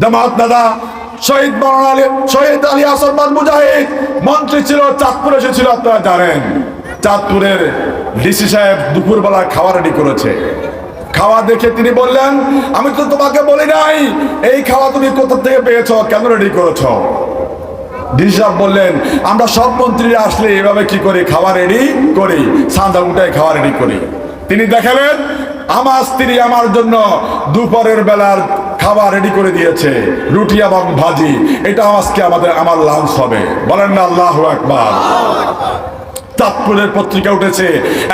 জামাত দাদা শহীদ মরণ আলী, শহীদ আলী আসাদ মুজাহিদ, মন্ত্রী ছিল, চাঁদপুরে এসেছিল আপনারা জানেন। চাঁদপুরের ডিসি সাহেব দুপুরবেলা খাওয়া রেডি করেছে। খাওয়া দেখে তিনি বললেন, আমি তো তোমাকে বলি নাই, এই খাওয়া তুমি কোথা থেকে পেয়েছ, কেন রেডি করেছ? ডিসি সাহেব বললেন, আমরা সব মন্ত্রীরা আসলে এভাবে কি করি খাওয়া রেডি করি সান্দা উঠায় খাওয়া রেডি করি। তিনি দেখালেন, আমার স্ত্রী আমার জন্য দুপুরের বেলার খাবার রেডি করে দিয়েছে, রুটি এবং ভাজি। এটা আজকে আমাদের, আমার লাঞ্চ হবে। বলেন না, আল্লাহ একবার চাঁদপুরের পত্রিকা উঠেছে,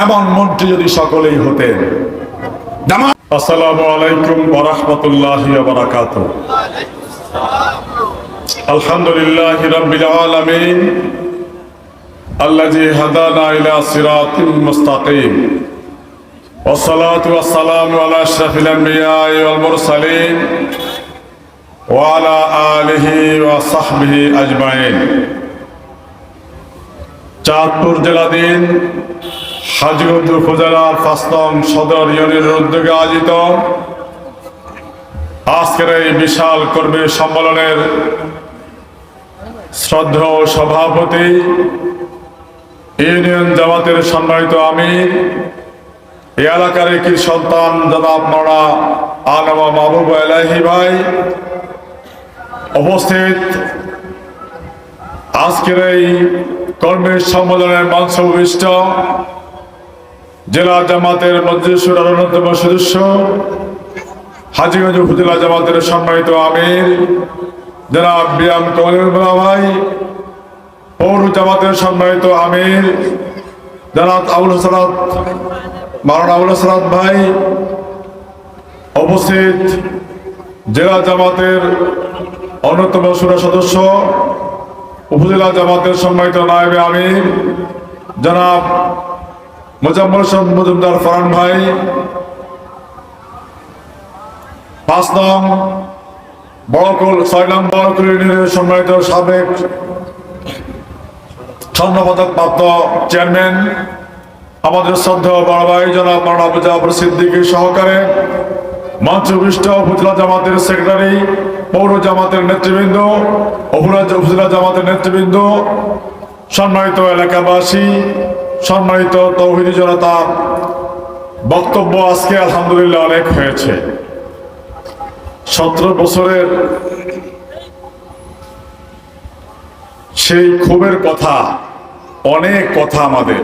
এমন মন্ত্রী যদি সকলেই হতেন। আসসালামু আলাইকুম والصلاة والسلام على أشرف الأنبياء والمرسلين وعلى آله وصحبه أجمعين চাঁদপুর জেলাধীন হাজিগঞ্জ উপজেলার পাঁচতম সদর ইউনিয়নের উদ্যোগে আয়োজিত আজকের এই বিশাল কর্মী সম্মেলনের শ্রদ্ধেয় সভাপতি ইউনিয়ন জামাতের সম্মানিত আমি এলাকার একটি সন্তান, জনাব মরা আনামা মাহবুব এলাহি ভাই, উপস্থিত। আজকের এই কর্মী সম্মেলনের মঞ্চ উপবিষ্ট জেলা জামাতের মজলিসুর অন্যতম সদস্য, হাজিগঞ্জ উপজেলা জামাতের সম্মানিত আমির, জনাব বিয়াম কমলিউল্লাহ ভাই, পৌর জামাতের সম্মানিত আমির, জনাব আবুল হাসরাত মারান আবুল হাসরাত ভাই উপস্থিত জেলা জামাতের অন্যতম সুরা সদস্য, উপজেলা জামাতের সম্মানিত নায়েবে আমির, জনাব মোজাম্মল মজুমদার ফরান ভাই, পাঁচ নং বড়কুল ছয় নং বড়কুল ইউনিয়নের সম্মানিত সাবেক স্বর্ণপদক প্রাপ্ত চেয়ারম্যান আমাদের শ্রদ্ধেয় বড় ভাই জনাব মানব জাফর সিদ্দিকী সহকারে মঞ্চবিষ্ট উপজেলা জামাতের সেক্রেটারি, পৌর জামাতের নেতৃবৃন্দ উপজেলা জামাতের নেতৃবৃন্দ, সম্মানিত এলাকাবাসী, সম্মানিত তৌহিদি জনতা, বক্তব্য আজকে আলহামদুলিল্লাহ অনেক হয়েছে। সতেরো বছরের সেই ক্ষোভের কথা, অনেক কথা আমাদের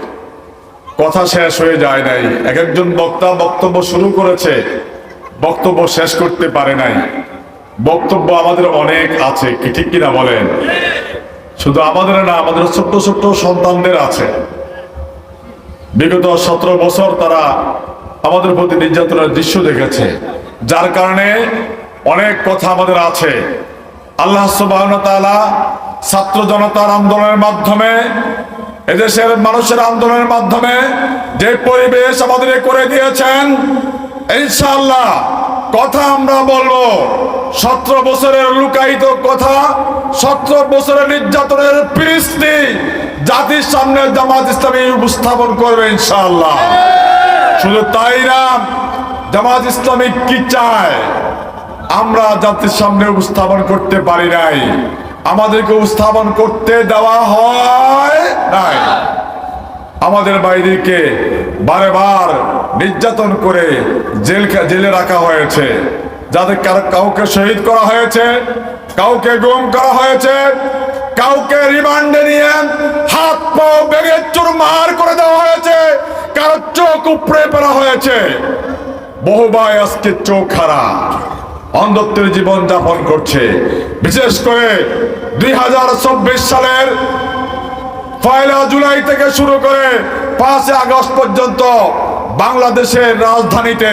কথা শেষ হয়ে যায় নাই। এক একজন বক্তা বক্তব্য শুরু করেছে, বক্তব্য শেষ করতে পারে নাই। বক্তব্য আমাদের অনেক আছে, কি ঠিক কিনা বলেন? শুধু আমাদের না, আমাদের ছোট্ট ছোট্ট সন্তানদের আছে। বিগত সতেরো বছর তারা আমাদের প্রতি নির্যাতনের দৃশ্য দেখেছে, যার কারণে অনেক কথা আমাদের আছে। আল্লাহ ছাত্র জনতার আন্দোলনের মাধ্যমে এদেশের মানুষের আন্দোলনের মাধ্যমে যে পরিবেশ আমাদের করে দিয়েছেন ইনশাল্লাহ কথা আমরা বলব। সতেরো বছরের লুকায়িত কথা, সতেরো বছরের নির্যাতনের ফিরিস্তি জাতির সামনে জামাত ইসলামী উপস্থাপন করবে ইনশাল্লাহ শুধু তাই না, জামাত ইসলামী কি চায়? আমরা জাতির সামনে উপস্থাপন করতে পারি নাই। আমাদেরকে উপস্থাপন করতে দেওয়া হয় নাই আমাদের বাইরেকে বারে বার নির্যাতন করে জেল জেলে রাখা হয়েছে। যাদের কারো- কাউকে শহীদ করা হয়েছে, কাউকে গুম করা হয়েছে, কাউকে রিমান্ডে নিয়ে হাত পা বেগে চুরমার করে দেওয়া হয়েছে, কারও চোখ উপড়ে ফেলা হয়েছে। বহু ভাই আজকে চোখ খারাপ অন্ধত্বের জীবন যাপন করছে। বিশেষ করে দুই হাজার চব্বিশ সালের পয়লা জুলাই থেকে শুরু করে পাঁচই আগস্ট পর্যন্ত বাংলাদেশের রাজধানীতে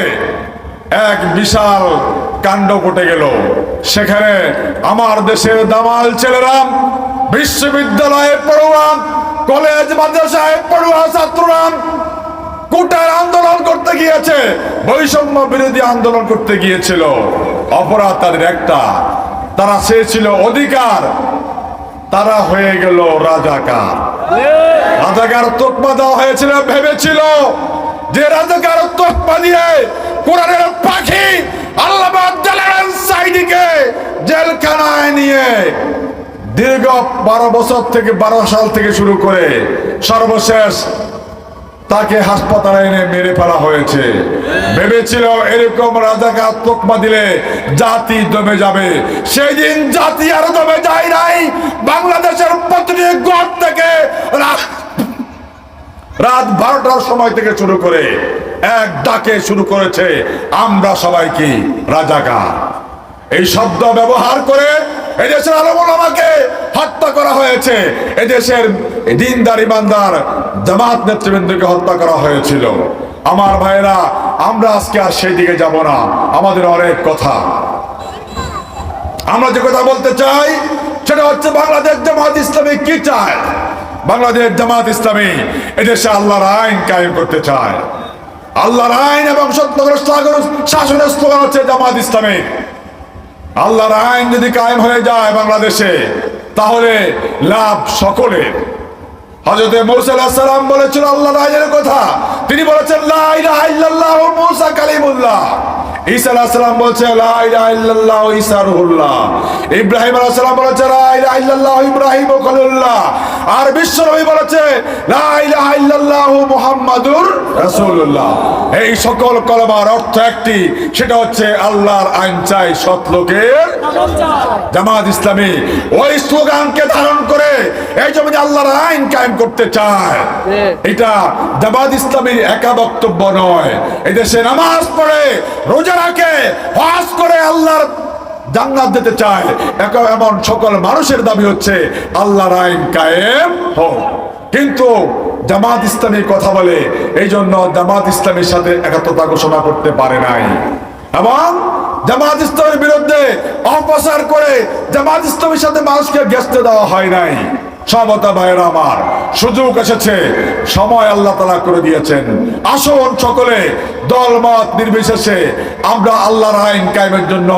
এক বিশাল কাণ্ড ঘটে গেল। সেখানে আমার দেশের দামাল ছেলেরা বিশ্ববিদ্যালয়ে পড়ুয়া কলেজ মাদ্রাসায় পড়ুয়া ছাত্ররা কোটার আন্দোলন করতে গিয়েছে, বৈষম্য বিরোধী আন্দোলন করতে গিয়েছিল। অপরাধ তাদের একটা, তারা চেয়েছিল অধিকার, তারা হয়ে গেল রাজাকার। রাজাকার তোকমা দেওয়া হয়েছিল, ভেবেছিল যে রাজাকার তোকমা দিয়ে কোরআনের পাখি আল্লাহ সাইদিকে যে নিয়ে দীর্ঘ বারো বছর থেকে বারো সাল থেকে শুরু করে সর্বশেষ তাকে হাসপাতালে এনে মেরে ফেলা হয়েছে। ভেবেছিল এরকম রাজাকে তোকমা দিলে জাতি দমে যাবে। সেই দিন জাতি আরও দমে যায় নাই বাংলাদেশের প্রতিটি গড় থেকে রা- রাত বারোটার সময় থেকে শুরু করে এক ডাকে শুরু করেছে, আমরা সবাই কি রাজাকার? এই শব্দ ব্যবহার করে এদেশের আলমুল আমাকে হত্যা করা হয়েছে। এদেশের দিনদার, ইমানদার জামাত নেতৃবৃন্দকে হত্যা করা হয়েছিল। আমার ভাইরা আমরা আজকে আর সেই দিকে যাব না। আমাদের অনেক কথা। আমরা যে কথা বলতে চাই, সেটা হচ্ছে বাংলাদেশ জামাত ইসলামী কি চায়? বাংলাদেশ জামাত ইসলামী এদেশে আল্লাহর আইন কায়েম করতে চায়। আল্লাহর আইন এবং শাসনের স্লোগান হচ্ছে জামাত ইসলামী। আল্লাহর আইন যদি কায়েম হয়ে যায় বাংলাদেশে, তাহলে লাভ সকলের। হজরতে সালাম বলেছিল আল্লাহর আইনের কথা। তিনি বলেছেন মুসা কালিমুল্লাহ। ঈসা আলাইহিস সালাম বলছে ইব্রাহিম আলাইহিস বলেছে ইব্রাহিম খলিলুল্লাহ আর বিশ্বনবী বলেছে এই সকল কলমার অর্থ একটি, সেটা হচ্ছে আল্লাহর আইন চাই সৎ লোকের জামাত ইসলামী। ওই স্লোগানকে ধারণ করে এই জমিনে আল্লাহর আইন কায়েম করতে চায়। এটা জামাত ইসলামীর একা বক্তব্য নয়। এদেশে নামাজ পড়ে, রোজা রাখে, হজ করে আল্লাহর জান্নাত দিতে চায়। এক- এমন সকল মানুষের দাবি হচ্ছে আল্লাহর আইন কায়েম হোক। কিন্তু জামাত ইসলামী কথা বলে এই জন্য জামাত ইসলামীর সাথে একাত্মতা ঘোষণা করতে পারে নাই। এবং জামাত ইসলামের বিরুদ্ধে অপসার করে জামাত ইসলামের সাথে মানুষকে গেস্তে দেওয়া হয় নাই। সমতা ভাইয়ের আমার, সুযোগ এসেছে, সময় আল্লাহ তালা করে দিয়েছেন। আসুন সকলে, দলমত নির্বিশেষে আমরা আল্লাহর আইন কায়েমের জন্য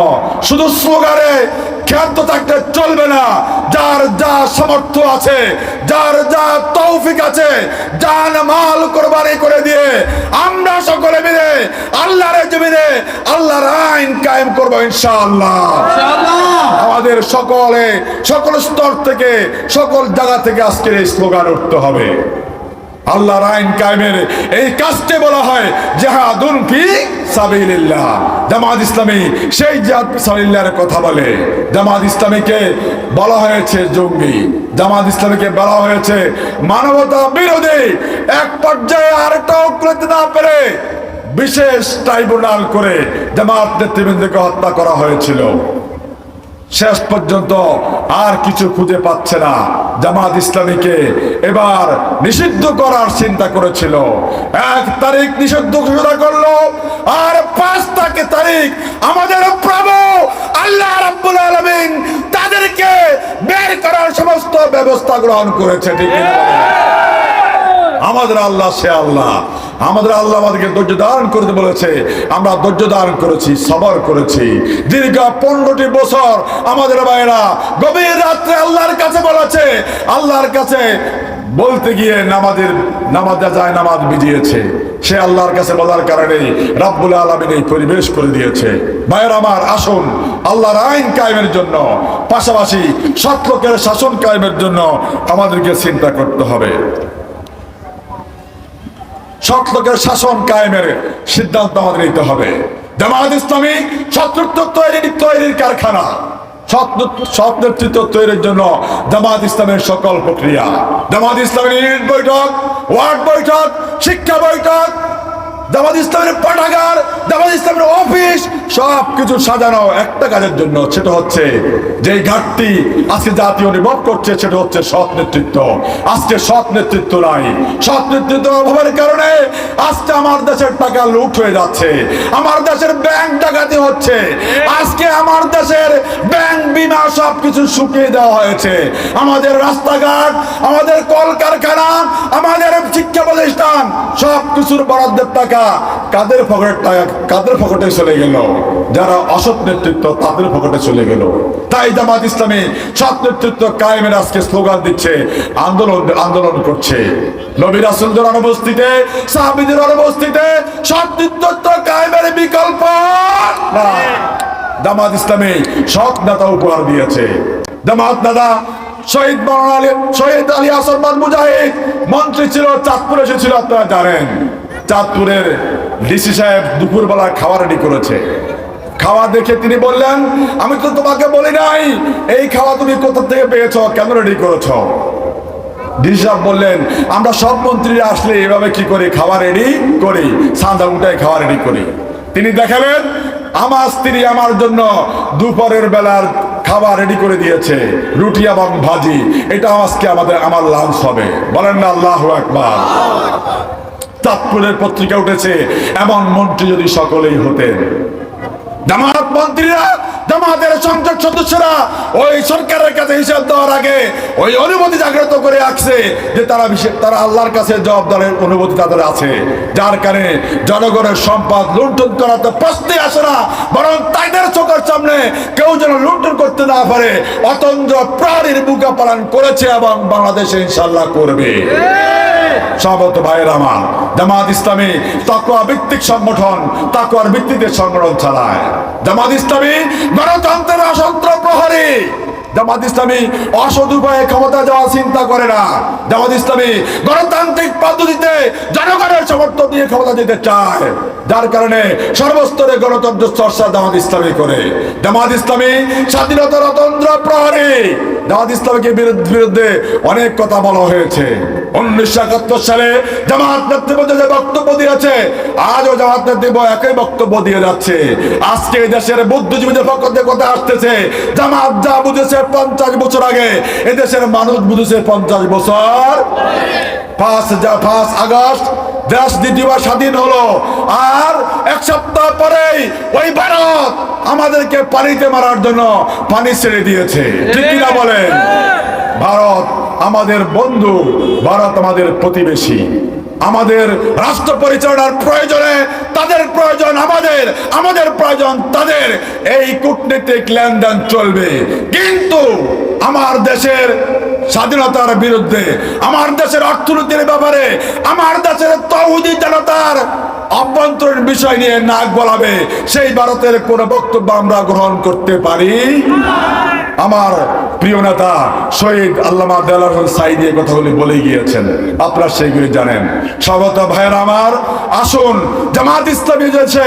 শুধু স্লোগানে ক্ষান্ত থাকতে চলবে না। যার যা সামর্থ্য আছে যার যা তৌফিক আছে জান মাল কোরবানি করে দিয়ে আমরা সকলে মিলে আল্লাহর জমিনে আল্লাহর আইন কায়েম করব ইনশাআল্লাহ। আমাদের সকলে সকল স্তর থেকে সকল জায়গা থেকে আজকের এই স্লোগান উঠতে হবে। আল্লাহর আইন কায়েমের এই কাজকে বলা হয় জেহাদুন ফি সাবিলিল্লাহ। জামাত ইসলামী সেই জিহাদ ফি সাবিলিল্লাহর কথা বলে। জামাত ইসলামীকে বলা হয়েছে জঙ্গি। জামাত ইসলামীকে বলা হয়েছে মানবতা বিরোধী। এক পর্যায়ে আরেকটা করতে না পেরে বিশেষ ট্রাইব্যুনাল করে জামাত নেতৃবৃন্দকে হত্যা করা হয়েছিল। শেষ পর্যন্ত আর কিছু খুঁজে পাচ্ছে না। জামাত ইসলামীকে এবার নিষিদ্ধ করার চিন্তা করেছিল। এক তারিখ নিষিদ্ধ ঘোষণা করল, আর পাঁচ তারিখ আমাদের প্রভু আল্লাহ রাব্বুল আলামিন তাদেরকে বের করার সমস্ত ব্যবস্থা গ্রহণ করেছে, ঠিক আমাদের আল্লাহ সে আল্লাহ। আমাদের আল্লাহ আমাদেরকে ধৈর্য ধারণ করতে বলেছে। আমরা ধৈর্য ধারণ করেছি, সবর করেছি। দীর্ঘ পনেরোটি বছর আমাদের ভাইয়েরা গভীর রাত্রে আল্লাহর কাছে বলেছে, আল্লাহর কাছে বলতে গিয়ে নামাজের, নামাজা যায় নামাজ বিজিয়েছে। সে আল্লাহর কাছে বলার কারণে রাব্বুল আলমিন এই পরিবেশ করে দিয়েছে। ভাইয়ের আমার, আসুন, আল্লাহর আইন কায়েমের জন্য, পাশাপাশি সৎ লোকের শাসন কায়েমের জন্য আমাদেরকে চিন্তা করতে হবে। সৎ লোকের শাসন কায়েমের সিদ্ধান্ত আমাদের নিতে হবে। জামাত ইসলামী শত্রুত্ব তৈরি তৈরির কারখানা। তৈরির জন্য সকল প্রক্রিয়া। জামাত ইসলামের ইউনিট বৈঠক, ওয়ার্ড বৈঠক, শিক্ষা বৈঠক জামাত ইসলামের পাঠাগার জামাত ইসলামের অফিস সব কিছু সাজানো একটা কাজের জন্য, সেটা হচ্ছে যে ঘাটতি আজকে জাতীয় অনুভব করছে, সেটা হচ্ছে সৎ নেতৃত্ব। আজকে সৎ নেতৃত্ব নাই। সৎ নেতৃত্ব অভাবের কারণে আজকে আমার দেশের টাকা লুট হয়ে যাচ্ছে। আমার দেশের ব্যাংক ডাকাতি হচ্ছে। আজকে আমার দেশের ব্যাংক বিমা সব কিছু শুকিয়ে দেওয়া হয়েছে। আমাদের রাস্তাঘাট, আমাদের কলকারখানা, আমাদের শিক্ষা প্রতিষ্ঠান সব কিছুর বরাদ্দের টাকা কাদের পকেটের টাকা, কাদের পকেটে চলে গেল? যারা অসৎ নেতৃত্ব, তাদের পকেটে চলে গেল। তাই জামাত ইসলামী সৎ নেতৃত্ব কায়েমের আজকে স্লোগান দিচ্ছে, আন্দোলন আন্দোলন করছে। নবী রাসুলদের অনুপস্থিতে সাহাবিদের অনুপস্থিতে সৎ নেতৃত্ব কায়েমের বিকল্প নাই। জামাত ইসলামী সৎ নেতা উপহার দিয়েছে। জামাত দাদা শহীদ মরণ আলী, শহীদ আলী আসরমান মুজাহিদ। মন্ত্রী ছিল, চাঁদপুরে এসেছিল আপনারা জানেন। চাঁদপুরের ডিসি সাহেব দুপুরবেলা খাওয়া রেডি করেছে। খাওয়া দেখে তিনি বললেন, আমি তো তোমাকে বলি নাই, এই খাওয়া তুমি কোথা থেকে পেয়েছ? কেন রেডি করেছ? ডিসি সাহেব বললেন, আমরা সব মন্ত্রীরা আসলে এভাবে কি করি? খাওয়া রেডি করি সাদা উঠায় খাওয়া রেডি করি। তিনি দেখালেন আমার স্ত্রী আমার জন্য দুপুরের বেলার খাবার রেডি করে দিয়েছে, রুটি এবং ভাজি। এটা আজকে আমাদের, আমার লাঞ্চ হবে। বলেন না, আল্লাহ একবার চাঁদপুরের পত্রিকা উঠেছে, এমন মন্ত্রী যদি সকলেই হতেন। জামাত মন্ত্রীরা, জামাতের সংসদ সদস্যরা ওই সরকারের কাছে হিসাব দেওয়ার আগে ওই অনুমতি জাগ্রত করে আসছে যে তারা বিশেষ তারা আল্লাহর কাছে জবাবদারের অনুমতি তাদের আছে। যার কারণে জনগণের সম্পদ লুণ্ঠন করা তো প্রশ্নই আসে না, বরং তাদের চোখের সামনে কেউ যেন লুণ্ঠন করতে না পারে অতন্ত্র প্রাণীর বুকা পালন করেছে এবং বাংলাদেশে ইনশাল্লাহ করবে। সহবত ভাইয়ের আমার জামাত ইসলামী তাকুয়া ভিত্তিক সংগঠন তাকুয়ার ভিত্তিতে সংগঠন চালায়। জামাত ইসলামী গণতন্ত্রের অসন্ত্র প্রহরী। জামাত ইসলামী অসৎ উপায়ে ক্ষমতা যাওয়ার চিন্তা করে না। জামাত ইসলামী গণতান্ত্রিক পদ্ধতিতে জনগণের সমর্থন দিয়ে ক্ষমতা দিতে চায়। যার কারণে সর্বস্তরে গণতন্ত্র চর্চা জামাত ইসলামী করে। জামাত ইসলামী স্বাধীনতা রতন্ত্র প্রহরী। জামাত ইসলামীকে বিরুদ্ধে অনেক কথা বলা হয়েছে। উনিশশো একাত্তর সালে জামাত নেতৃত্ব যে বক্তব্য দিয়েছে, আজও জামাত নেতৃত্ব একই বক্তব্য দিয়ে যাচ্ছে। আজকে দেশের বুদ্ধিজীবীদের পক্ষ থেকে কথা আসতেছে, জামাত যা বুঝেছে পঞ্চাশ বছর আগে এদেশের মানুষ বুঝেছে পঞ্চাশ বছর। পাঁচ যা পাঁচ আগস্ট দেশ দ্বিতীয়বার স্বাধীন হলো। আর এক সপ্তাহ পরেই ওই ভারত আমাদেরকে পানিতে মারার জন্য পানি ছেড়ে দিয়েছে। ঠিক কিনা বলেন? ভারত আমাদের বন্ধু, ভারত আমাদের প্রতিবেশী। আমাদের রাষ্ট্র পরিচালনার প্রয়োজনে তাদের প্রয়োজন আমাদের আমাদের প্রয়োজন তাদের। এই কূটনীতিক লেনদেন চলবে। কিন্তু আমার দেশের স্বাধীনতার বিরুদ্ধে। আমার দেশের অর্থনীতির ব্যাপারে আমার দেশের তৌদি জনতার অভ্যন্তরীণ বিষয় নিয়ে নাক গলাবে। সেই ভারতের কোন বক্তব্য আমরা গ্রহণ করতে পারি। আমার প্রিয় নেতা শহীদ আল্লামা দেলার সাইদি এই কথাগুলি বলে গিয়েছেন। আপনারা সেইগুলি জানেন। স্বাগত ভাইয়ের আমার, আসুন, জামাত ইসলামী যেছে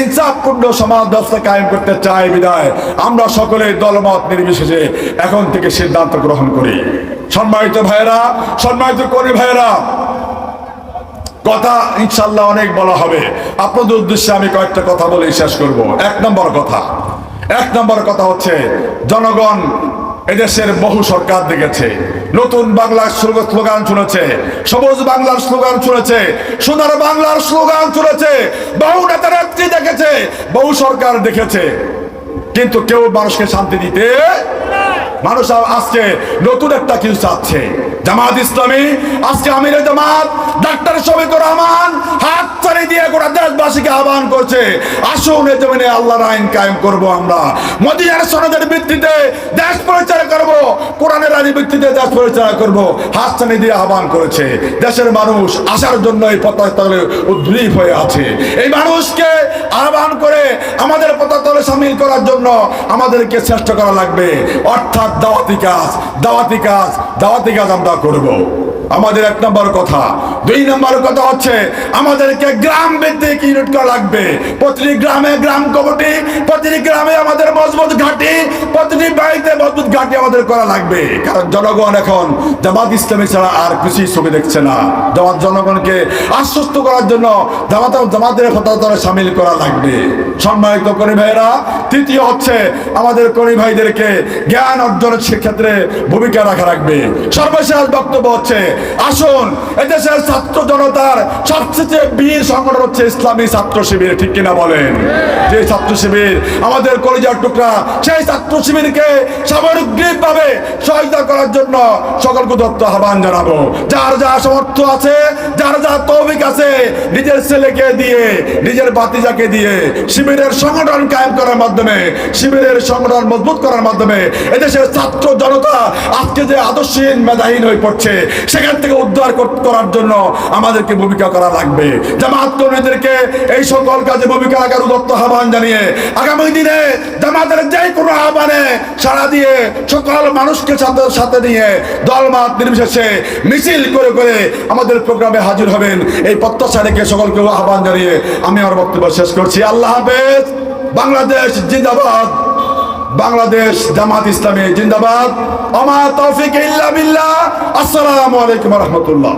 ইনসাফপূর্ণ সমাজ ব্যবস্থা কায়েম করতে চাই বিদায়। আমরা সকলে দলমত নির্বিশেষে এখন থেকে সিদ্ধান্ত গ্রহণ করি। সম্মানিত ভাইয়েরা, সম্মানিত করি ভাইয়েরা কথা ইনশাল্লাহ অনেক বলা হবে। আপনাদের উদ্দেশ্যে আমি কয়েকটা কথা বলে শেষ করব। এক নম্বর কথা। এক নম্বর কথা হচ্ছে, জনগণ এদেশের বহু সরকার দেখেছে। নতুন বাংলার স্লোগ- স্লোগান শুনেছে, সবুজ বাংলার স্লোগান শুনেছে, সোনার বাংলার স্লোগান শুনেছে, বহু নেতা নেত্রী দেখেছে, বহু সরকার দেখেছে। কিন্তু কেউ মানুষকে শান্তি দিতে মানুষ আজকে নতুন একটা কিছু চাচ্ছে। জামাত ইসলামী, আজকে আমির জামাত, ডাক্তার শফিক রহমান হাত ছাড়ি দিয়ে গোটা দেশবাসীকে আহ্বান করছে, আসুন এই জমিনে আল্লাহর আইন কায়েম করব আমরা। মদিনার সনদের ভিত্তিতে দেশ পরিচালনা করব, কোরআনের আইনের ভিত্তিতে দেশ পরিচালনা করব, হাত ছাড়ি দিয়ে আহ্বান করেছে। দেশের মানুষ আসার জন্য এই পতাকা উদ্গ্রীব হয়ে আছে। এই মানুষকে আহ্বান করে আমাদের পতাকা সামিল করার জন্য আমাদেরকে চেষ্টা করা লাগবে। অর্থাৎ দাওয়াতি কাজ দাওয়াতি কাজ দাওয়াতি কাজ আমরা করব। আমাদের এক নম্বর কথা। দুই নম্বর কথা হচ্ছে, আমাদেরকে গ্রাম ভিত্তিক ইউনিট করা লাগবে। প্রতিটি গ্রামে গ্রাম কমিটি, প্রতিটি গ্রামে আমাদের মজবুত ঘাটি, প্রতিটি বাড়িতে মজবুত ঘাটি আমাদের করা লাগবে। কারণ জনগণ এখন জামাত ইসলামী ছাড়া আর কিছুই ছবি দেখছে না। জামাত জনগণকে আশ্বস্ত করার জন্য জামাত জামাতের ফতাতরে সামিল করা লাগবে। সম্মানিত করি ভাইয়েরা, তৃতীয় হচ্ছে, আমাদের করি ভাইদেরকে জ্ঞান অর্জনের সেক্ষেত্রে ভূমিকা রাখা রাখবে সর্বশেষ বক্তব্য হচ্ছে আসুন, এদেশের ছাত্র জনতার সবচেয়ে বীর সংগঠন হচ্ছে ইসলামী ছাত্র শিবির, ঠিক কিনা বলেন? যে ছাত্র শিবির, আমাদের কলিজার টুকরা, সেই ছাত্র শিবিরকে সামগ্রিক ভাবে সহায়তা করার জন্য সকলকে দত্ত আহ্বান জানাব। যার যা সামর্থ্য আছে, যার যা তৌফিক আছে, নিজের ছেলেকে দিয়ে, নিজের বাতিজাকে দিয়ে শিবিরের সংগঠন কায়েম করার মাধ্যমে, শিবিরের সংগঠন মজবুত করার মাধ্যমে এদেশের ছাত্র জনতা আজকে যে আদর্শহীন, মেধাহীন হয়ে পড়ছে, সেখান এর থেকে উদ্ধার করার জন্য আমাদেরকে ভূমিকা করা লাগবে। জামাত কর্মীদেরকে এই সকল কাজে ভূমিকা রাখার উদত্ত আহ্বান জানিয়ে আগামী দিনে জামাতের যে কোনো আহ্বানে সাড়া দিয়ে সকল মানুষকে সাথে সাথে নিয়ে দলমাত নির্বিশেষে মিছিল করে করে আমাদের প্রোগ্রামে হাজির হবেন। এই প্রত্যাশা রেখে সকলকে আহ্বান জানিয়ে আমি আমার বক্তব্য শেষ করছি। আল্লাহ হাফেজ। বাংলাদেশ জিন্দাবাদ। বাংলাদেশ জামাত ইসলামী জিন্দাবাদ। আমার তৌফিক ইল্লা বিল্লাহ। আসসালামু আলাইকুম রহমতুল্লাহ।